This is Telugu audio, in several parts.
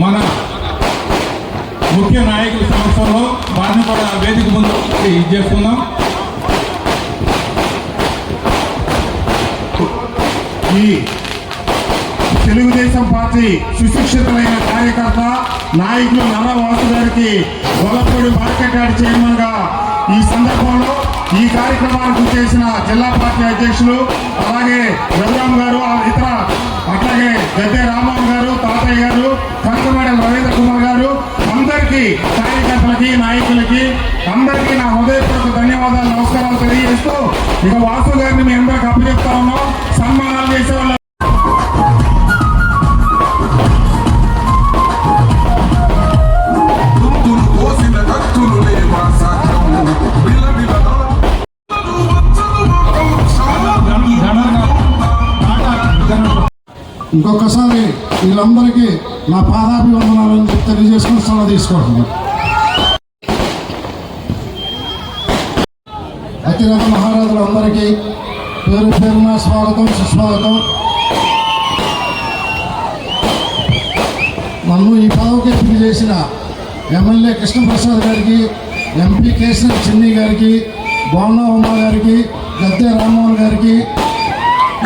మన ముఖ్య నాయకుల సంవత్సరంలో వారిని కూడా వేదిక ముందు ఇది చేసుకుందాం. ఈ తెలుగుదేశం పార్టీ సుశిక్షితమైన కార్యకర్త నాయకులు నల్ల వాసు గారికి గొల్లపూడి మార్కెట్ యార్డ్ చైర్మన్గా ఈ సందర్భంలో ఈ కార్యక్రమానికి చేసిన జిల్లా పార్టీ అధ్యక్షులు అలాగే రఘురామ్ గారు ఆ ఇతర అలాగే గద్దె రామన్ గారు తాతయ్య గారు కంకమేడల రవీంద్ర కుమార్ గారు అందరికీ కార్యకర్తలకి నాయకులకి అందరికీ నా హృదయపూర్వక ధన్యవాదాలు నమస్కారాలు తెలియజేస్తూ ఇక వాసు గారిని మీ అందరికి అప్పచెప్తా ఉన్నాం. సన్మానాలు చేసే ఇంకొకసారి వీళ్ళందరికీ నా పాదాభివందనాలను చెప్పి తెలియజేసుకుని సలహా తీసుకుంటున్నాను అతిరథ మహారాజులందరికీ పేరు పేరున స్వాగతం సుస్వాగతం. నన్ను ఈ పదవికి ఎంపిక చేసిన ఎమ్మెల్యే కృష్ణప్రసాద్ గారికి ఎంపీ కేసరి చిన్ని గారికి బోనా ఉమా గారికి గద్దె రామ్మోహన్ గారికి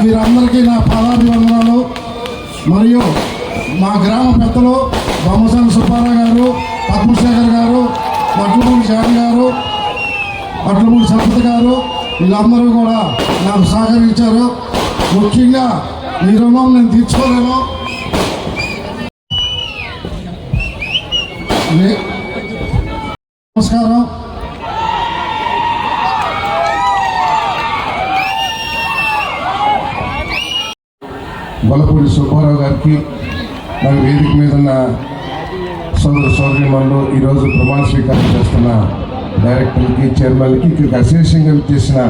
వీరందరికీ నా పాదాభివందనాలు. మరియు మా గ్రామ పెద్దలు బొమ్మసాని సుబ్బారావు గారు పద్మశేఖర్ గారు వడ్లమూడి జాన్ గారు వడ్లమూడి సంపత్ గారు వీళ్ళందరూ కూడా నాకు సహకరించారు. ముఖ్యంగా ఈ రుణం నేను తీర్చుకోలేను. నమస్కారం. బలపూడి సుబ్బారావు గారికి మరి వేదిక మీద ఉన్న సోదర సోదరిమణులు ఈరోజు ప్రమాణ స్వీకారం చేస్తున్న డైరెక్టర్లకి చైర్మన్లకి ఇక్కడికి అశేషంగా చేసిన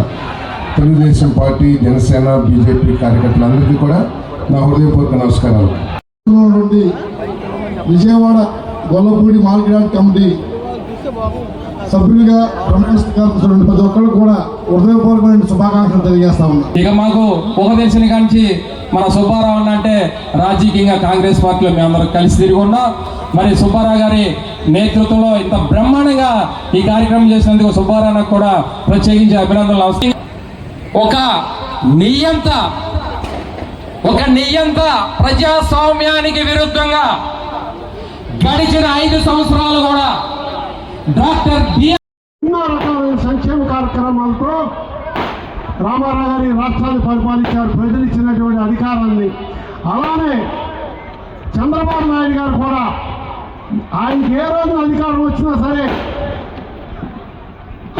తెలుగుదేశం పార్టీ జనసేన బీజేపీ కార్యకర్తలందరికీ కూడా నా హృదయపూర్వక నమస్కారాలు. నుండి విజయవాడ గొల్లపూడి మార్కెట్ కమిటీ సభ్యులుగా ప్రమాణ స్వీకారం ప్రతి ఒక్కరు కూడా హృదయపూర్వకమైన శుభాకాంక్షలు తెలియజేస్తా ఉన్నా. ఇక మాకు ఒక తెలిసిన కాంచి మన సుబ్బారావు అంటే రాజకీయంగా కాంగ్రెస్ పార్టీలో మేమందరం కలిసి తిరిగి ఉన్నాం. మరి సుబ్బారావు గారి నేతృత్వంలో ఇంత బ్రహ్మాండంగా ఈ కార్యక్రమం చేసినందుకు సుబ్బారావు కూడా ప్రత్యేకించి అభినందనలు అవసరం. ఒక నియంత ఒక నియంత ప్రజాస్వామ్యానికి విరుద్ధంగా గడిచిన ఐదు సంవత్సరాలు కూడా డాక్టర్ సంక్షేమ కార్యక్రమాలతో రామారావు గారి రాష్ట్రాన్ని పరిపాలించారు. ప్రజలు ఇచ్చినటువంటి అధికారాన్ని. అలానే చంద్రబాబు నాయుడు గారు కూడా ఆయనకి ఏ రోజున అధికారం వచ్చినా సరే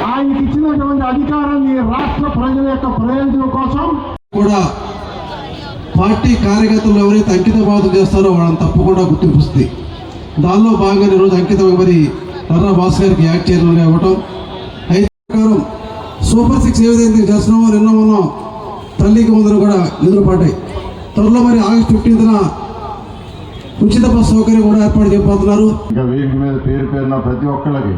ఆయనకి ఇచ్చినటువంటి అధికారాన్ని రాష్ట్ర ప్రజల యొక్క ప్రయోజనం కోసం కూడా పార్టీ కార్యకర్తలు ఎవరైతే అంకిత బాధ చేస్తారో వాళ్ళని తప్పకుండా గుర్తింపుస్తుంది దానిలో భాగంగా ఈరోజు అంకితం మరి నర్రా భాస్ యాక్ట్ చైర్మన్గా ఇవ్వటం సూపర్ సిక్స్ ఏ విధంగా చేస్తున్నామో నిన్న ఉన్నాం తల్లికి కూడా నిధులు త్వరలో మరి ఆగస్టు ఫిఫ్టీన్త్న ఉచిత బస్ సౌకర్యం కూడా ఏర్పాటు చేయబోతున్నారు. ఇంకా వీటి మీద పేరు పేరున ప్రతి ఒక్కళ్ళకి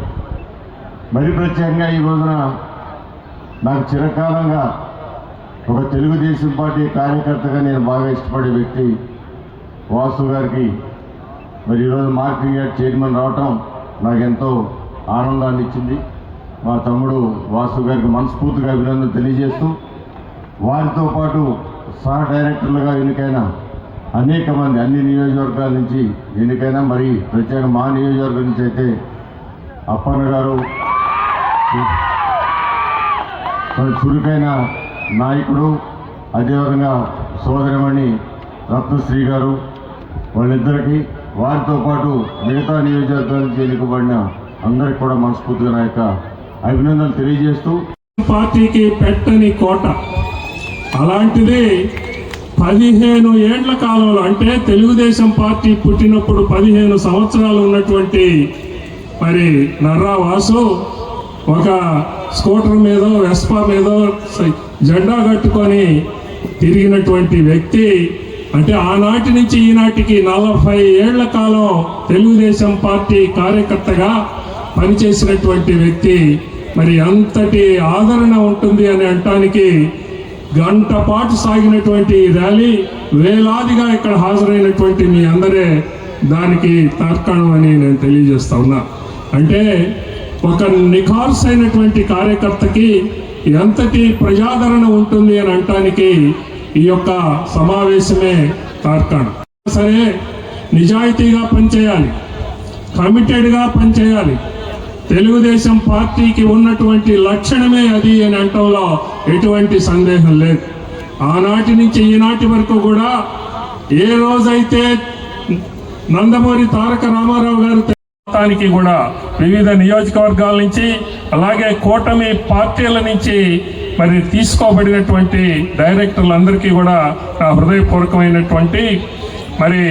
మరి ప్రత్యేకంగా ఈ రోజున నాకు చిరకాలంగా ఒక తెలుగుదేశం పార్టీ కార్యకర్తగా నేను బాగా ఇష్టపడే వ్యక్తి వాసు గారికి మరి ఈరోజు మార్కెట్ యార్డ్ చైర్మన్ రావటం నాకు ఎంతో ఆనందాన్ని ఇచ్చింది మా తమ్ముడు వాసు గారికి మనస్ఫూర్తిగా అభినందనలు తెలియజేస్తూ వారితో పాటు సహ డైరెక్టర్లుగా ఎన్నికైన అనేక మంది అన్ని నియోజకవర్గాల నుంచి ఎన్నికైన మరి ప్రత్యేక మా నియోజకవర్గం నుంచి అయితే అప్పన్న గారు చురుకైన నాయకుడు అదేవిధంగా సోదరమణి రత్నశ్రీ గారు వాళ్ళిద్దరికీ వారితో పాటు మిగతా నియోజకవర్గాల నుంచి ఎన్నికబడిన అందరికి కూడా మనస్ఫూర్తిగా నా యొక్క అభినందనలు తెలియజేస్తూ పార్టీకి పెట్టని కోట. అలాంటిది పదిహేను ఏండ్ల కాలంలో అంటే తెలుగుదేశం పార్టీ పుట్టినప్పుడు పదిహేను సంవత్సరాలు ఉన్నటువంటి మరి నర్రా వాసు ఒక స్కూటర్ మీద వెస్పా మీద జెండా కట్టుకొని తిరిగినటువంటి వ్యక్తి. అంటే ఆనాటి నుంచి ఈనాటికి నలభై ఏళ్ళ కాలం తెలుగుదేశం పార్టీ కార్యకర్తగా పనిచేసినటువంటి వ్యక్తి మరి అంతటి ఆదరణ ఉంటుంది అని అంటానికి గంట పాటు సాగినటువంటి ర్యాలీ వేలాదిగా ఇక్కడ హాజరైనటువంటి మీ అందరే దానికి తార్కాణం అని నేను తెలియజేస్తా ఉన్నా. అంటే ఒక నిఖార్సైనటువంటి కార్యకర్తకి ఎంతటి ప్రజాదరణ ఉంటుంది అని అంటానికి ఈ యొక్క సమావేశమే తార్కాణం. సరే నిజాయితీగా పనిచేయాలి కమిటెడ్గా పనిచేయాలి తెలుగుదేశం పార్టీకి ఉన్నటువంటి లక్షణమే అది అని అంటంలో ఎటువంటి సందేహం లేదు. ఆనాటి నుంచి ఈనాటి వరకు కూడా ఏ రోజైతే నందమూరి తారక రామారావు గారు మొత్తానికి కూడా వివిధ నియోజకవర్గాల నుంచి అలాగే కూటమి పార్టీల నుంచి మరి తీసుకోబడినటువంటి డైరెక్టర్లందరికీ కూడా నా హృదయపూర్వకమైనటువంటి మరి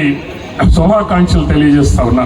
శుభాకాంక్షలు తెలియజేస్తా ఉన్నా.